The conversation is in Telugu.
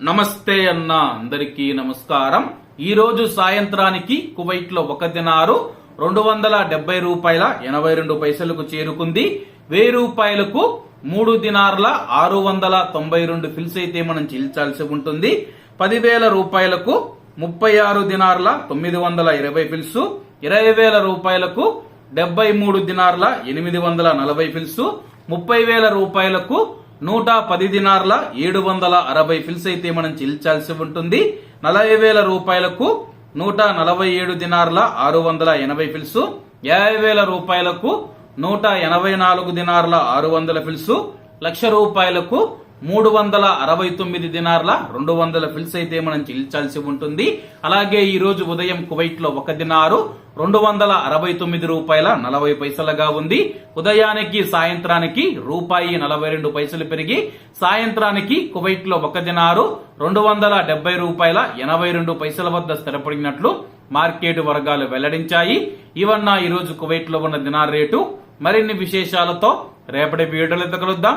నమస్తే అన్న అందరికీ నమస్కారం. ఈ రోజు సాయంత్రానికి కువైట్లో ఒక దినారు రెండు వందల డెబ్బై రూపాయల ఎనభై రెండు పైసలకు చేరుకుంది. వెయ్యి రూపాయలకు మూడు దినార్ల ఆరు వందల తొంభై రెండు ఫిల్స్ అయితే మనం చెల్లించాల్సి ఉంటుంది. పదివేల రూపాయలకు ముప్పై ఆరు దినార్ల తొమ్మిది వందల ఇరవై ఫిల్స్ ఇరవై వేల రూపాయలకు డెబ్బై మూడు దినార్ల ఎనిమిది వందల నలభై ఫిల్స్ ముప్పై వేల రూపాయలకు నూట పది దినార్ల ఏడు వందల అరవై ఫిల్స్ అయితే మనం చెల్లించాల్సి ఉంటుంది. నలభై వేల రూపాయలకు నూట నలభై ఏడు దినార్ల ఆరు వందల ఎనభై ఫిల్స్. యాభై వేల రూపాయలకు నూట ఎనభై నాలుగు దినార్ల ఆరు వందల ఫిల్స్. లక్ష రూపాయలకు మూడు వందల అరవై తొమ్మిది దినార్ల రెండు వందల ఫిల్స్ అయితే మనం చెల్లించాల్సి ఉంటుంది. అలాగే ఈ రోజు ఉదయం కువైట్లో ఒక దినారు రెండు వందల అరవై తొమ్మిది రూపాయల నలభై పైసలుగా ఉంది. ఉదయానికి సాయంత్రానికి రూపాయి నలభై రెండు పైసలు పెరిగి సాయంత్రానికి కువైట్లో ఒక దినారు రెండు వందల డెబ్బై రూపాయల ఎనభై రెండు పైసల వద్ద స్థిరపడినట్లు మార్కెట్ వర్గాలు వెల్లడించాయి. ఇవన్న ఈ రోజు కువైట్లో ఉన్న దినార్ రేటు. మరిన్ని విశేషాలతో రేపటి వీడియోలతో కలుద్దాం.